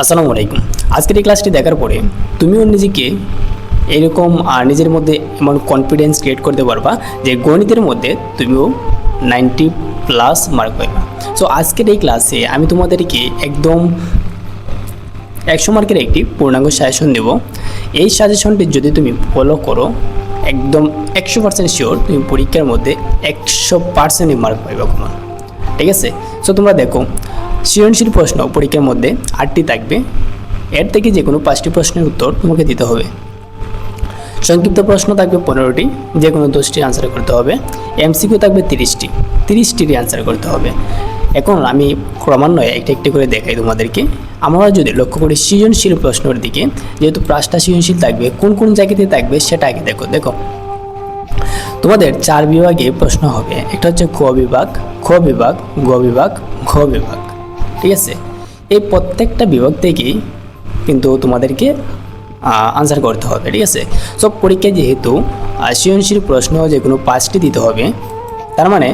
আসসালামু আলাইকুম। আজকের এই ক্লাসটি দেখার পরে তুমিও নিজেকে এরকম নিজের মধ্যে এমন কনফিডেন্স ক্রিয়েট করতে পারবা যে গণিতের মধ্যে তুমিও নাইনটি প্লাস মার্ক পাইবা। সো আজকের এই ক্লাসে আমি তোমাদেরকে একদম একশো মার্কের একটি পূর্ণাঙ্গ সাজেশন দেব। এই সাজেশনটি যদি তুমি ফলো করো, একদম একশো পার্সেন্ট শিওর তুমি পরীক্ষার মধ্যে একশো পার্সেন্টই মার্ক পাইবা কমন ঠিক আছে? সো তোমরা দেখো সৃজনশীল প্রশ্ন পরীক্ষার মধ্যে আটটি থাকবে। এর থেকে যে কোনো পাঁচটি প্রশ্নের উত্তর তোমাকে দিতে হবে। সংক্ষিপ্ত প্রশ্ন থাকবে পনেরোটি যে কোনো দশটি আনসার করতে হবে। এমসিকিউ থাকবে তিরিশটি তিরিশটির আনসার করতে হবে। এখন আমি ক্রমান্বয়ে একটা একটি করে দেখাই তোমাদেরকে। আমরা যদি লক্ষ্য করি সৃজনশীল প্রশ্নের দিকে, যেহেতু পাঁচটা সৃজনশীল থাকবে, কোন কোন জায়গাতে থাকবে সেটা আগে দেখো দেখো। তোমাদের চার বিভাগে প্রশ্ন হবে। একটা হচ্ছে ক বিভাগ, খ বিভাগ, গ বিভাগ, ঘ বিভাগ। ঠিক আছে। এই প্রত্যেকটা বিভাগ থেকেই কিন্তু তোমাদেরকে আনসার করতে হবে, ঠিক আছে? সব পরীক্ষায় যেহেতু সৃজনশীল প্রশ্ন যে কোনো পাঁচটি দিতে হবে, তার মানে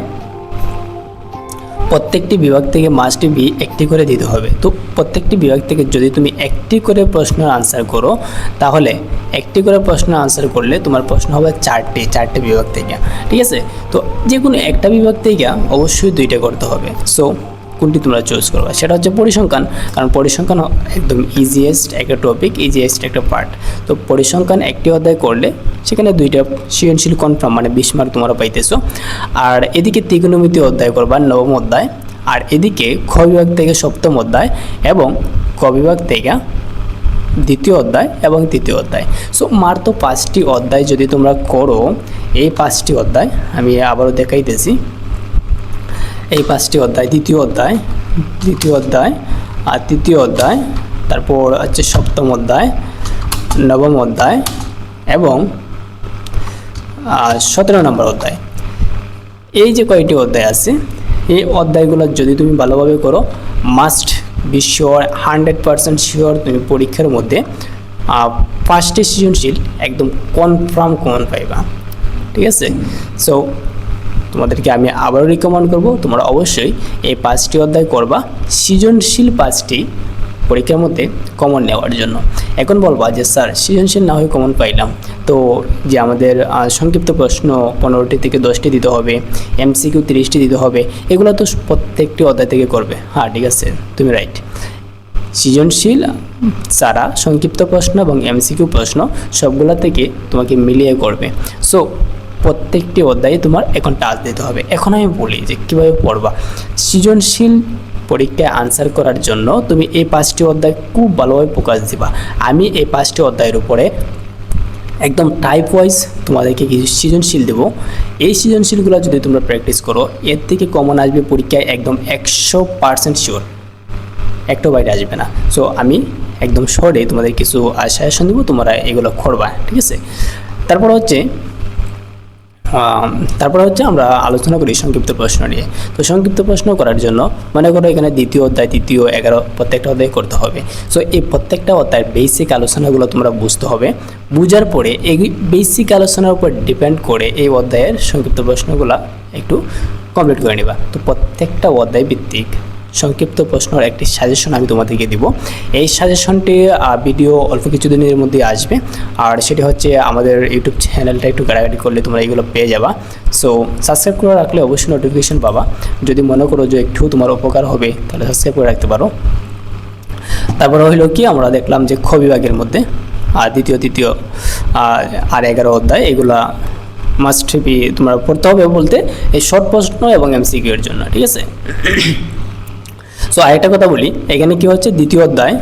প্রত্যেকটি বিভাগ থেকে মাস্ট বি একটি করে দিতে হবে। তো, প্রত্যেকটি বিভাগ থেকে যদি তুমি একটি করে প্রশ্ন আনসার করো, তাহলে একটি করে প্রশ্ন আনসার করলে তোমার প্রশ্ন হবে চারটি চারটি বিভাগ থেকে, ঠিক আছে? তো যে কোনো একটা বিভাগ থেকে অবশ্যই দুইটা করতে হবে। সো কোনটি তোমরা চুজ করবে? সেটা হচ্ছে পরিসংখ্যান। কারণ পরিসংখ্যান একদম ইজিয়েস্ট একটা টপিক ইজিয়েস্ট একটা পার্ট তো পরিসংখ্যান একটি অধ্যায় করলে সেখানে দুইটা সৃজনশীল কনফার্ম মানে বিশ মার্ক তোমরা পাইতেছো। আর এদিকে ত্রিকোণমিতি অধ্যায় করবা, নবম অধ্যায়। আর এদিকে খ বিভাগ থেকে সপ্তম অধ্যায় এবং ক বিভাগ থেকে দ্বিতীয় অধ্যায় এবং তৃতীয় অধ্যায়। সো মার তো পাঁচটি অধ্যায় যদি তোমরা করো, এই পাঁচটি অধ্যায় আমি আবারও দেখাইতেছি। এই পাঁচটি অধ্যায়, দ্বিতীয় অধ্যায় দ্বিতীয় অধ্যায় আর তৃতীয় অধ্যায়, তারপর হচ্ছে সপ্তম অধ্যায়, নবম অধ্যায় এবং সতেরো নম্বর অধ্যায়। এই যে কয়েকটি অধ্যায় আছে, এই অধ্যায়গুলো যদি তুমি ভালোভাবে করো must be sure hundred percent sure তুমি পরীক্ষার মধ্যে ফার্স্টে সৃজনশীল একদম কনফার্ম কমন পাইবা। ঠিক আছে? সো তোমাদেরকে আমি আবারও রিকমেন্ড করব, তোমরা অবশ্যই এই পাঁচটি অধ্যায় করবা সৃজনশীল পাঁচটি পরীক্ষার মধ্যে কমন নেওয়ার জন্য। এখন বলবা যে, স্যার, সৃজনশীল না হয়ে কমন পাইলাম। তো যে আমাদের সংক্ষিপ্ত প্রশ্ন, পনেরোটি থেকে দশটি দিতে হবে এমসিকিউ তিরিশটি দিতে হবে, এগুলো তো প্রত্যেকটি অধ্যায় থেকে করবে। হ্যাঁ ঠিক আছে, তুমি রাইট সৃজনশীল ছাড়া সংক্ষিপ্ত প্রশ্ন এবং এমসিকিউ প্রশ্ন সবগুলো থেকে তোমাকে মিলিয়ে করবে। সো প্রত্যেকটি অধ্যায়ে তোমার এখন টাচ দিতে হবে। এখন আমি বলি যে কীভাবে পড়বা। সৃজনশীল পরীক্ষায় আনসার করার জন্য তুমি এই পাঁচটি অধ্যায় খুব ভালোভাবে ফোকাস দিবা। আমি এই পাঁচটি অধ্যায়ের উপরে একদম টাইপ ওয়াইজ তোমাদেরকে কিছু সৃজনশীল দেবো। এই সৃজনশীলগুলো যদি তোমরা প্র্যাকটিস করো, এর থেকে কমন আসবে পরীক্ষায় একদম একশো পার্সেন্ট শিওর একটু বাইরে আসবে না। সো আমি একদম শর্টে তোমাদের কিছু সাজেশন দেবো, তোমরা এগুলো করবা, ঠিক আছে? তারপর হচ্ছে তারপর হচ্ছে আমরা আলোচনা করি সংক্ষিপ্ত প্রশ্ন নিয়ে। তো সংক্ষিপ্ত প্রশ্ন করার জন্য মনে করো এখানে দ্বিতীয় অধ্যায়, তৃতীয়, এগারো প্রত্যেকটা অধ্যায় করতে হবে। সো এই প্রত্যেকটা অধ্যায়ের বেসিক আলোচনাগুলো তোমরা বুঝতে হবে। বুঝার পরে এই বেসিক আলোচনার উপর ডিপেন্ড করে এই অধ্যায়ের সংক্ষিপ্ত প্রশ্নগুলো একটু কমপ্লিট করে নিবা। তো প্রত্যেকটা অধ্যায় ভিত্তিক। সংক্ষিপ্ত প্রশ্নের একটি সাজেশন আমি তোমাদেরকে দিব। এই সাজেশনটি ভিডিও অল্প কিছুদিনের মধ্যে আসবে। আর সেটি হচ্ছে আমাদের ইউটিউব চ্যানেলটা একটু গাড়াগাড়ি করলে তোমরা এগুলো পেয়ে যাবা। সো সাবস্ক্রাইব করে রাখলে অবশ্যই নোটিফিকেশন পাবা। যদি মনে করো যে একটু তোমার উপকার হবে, তাহলে সাবস্ক্রাইব করে রাখতে পারো। তারপর হইল কি, আমরা দেখলাম যে খ বিভাগের মধ্যে আর দ্বিতীয়, তৃতীয় আর এগারো অধ্যায়, এগুলা মাস্ট বি তোমরা পড়তে হবে বলতে এই শর্ট প্রশ্ন এবং এমসিকিউ এর জন্য, ঠিক আছে? সো আরেকটা কথা বলি, এখানে কি হচ্ছে? দ্বিতীয় অধ্যায়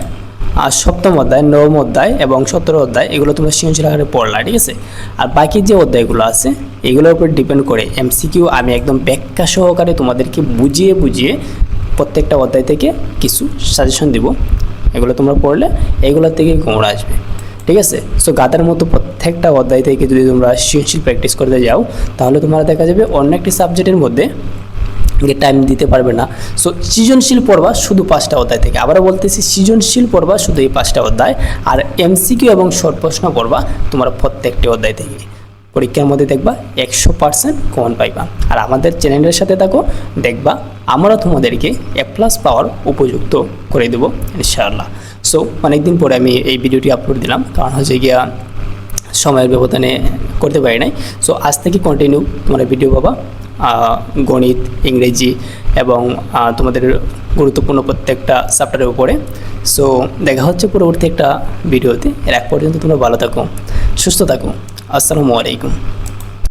আর সপ্তম অধ্যায়, নবম অধ্যায় এবং সতেরো অধ্যায়, এগুলো তোমরা সৃজনশীল আকারে পড়লা, ঠিক আছে? আর বাকি যে অধ্যায়গুলো আছে, এগুলোর উপর ডিপেন্ড করে এমসিকিউ আমি একদম ব্যাখ্যা সহকারে তোমাদেরকে বুঝিয়ে বুঝিয়ে প্রত্যেকটা অধ্যায় থেকে কিছু সাজেশন দিব। এগুলো তোমরা পড়লে, এগুলোর থেকে কোমড়া আসবে, ঠিক আছে? সো গাতার মতো প্রত্যেকটা অধ্যায় থেকে যদি তোমরা সৃজনশীল প্র্যাকটিস করতে যাও, তাহলে তোমরা দেখা যাবে অন্য একটি সাবজেক্টের মধ্যে টাইম দিতে পারবে না। সো সৃজনশীল পড়বা শুধু পাঁচটা অধ্যায় থেকে। আবারও বলতেছি, সৃজনশীল পড়বা শুধু এই পাঁচটা অধ্যায়। আর এমসিকিউ এবং শর্ট প্রশ্ন পড়বা তোমার প্রত্যেকটি অধ্যায় থেকে। পরীক্ষার মধ্যে দেখবা একশো পার্সেন্ট কমন পাইবা। আর আমাদের চ্যানেলের সাথে থাকো, দেখবা আমরা তোমাদেরকে এ প্লাস পাওয়ার উপযুক্ত করে দেবো, ইনশাআল্লাহ। সো অনেকদিন পরে আমি এই ভিডিওটি আপলোড দিলাম, কারণ হচ্ছে গিয়া সময়ের ব্যবধানে করতে পারি নাই। সো আজ থেকে কন্টিনিউ তোমরা ভিডিও পাবা। গণিত, ইংরেজি এবং তোমাদের গুরুত্বপূর্ণ প্রত্যেকটা চ্যাপ্টারের উপরে। সো দেখা হচ্ছে পরবর্তী একটা ভিডিওতে এর এক পর্যন্ত তোমরা ভালো থাকো, সুস্থ থাকো। আসসালামু আলাইকুম।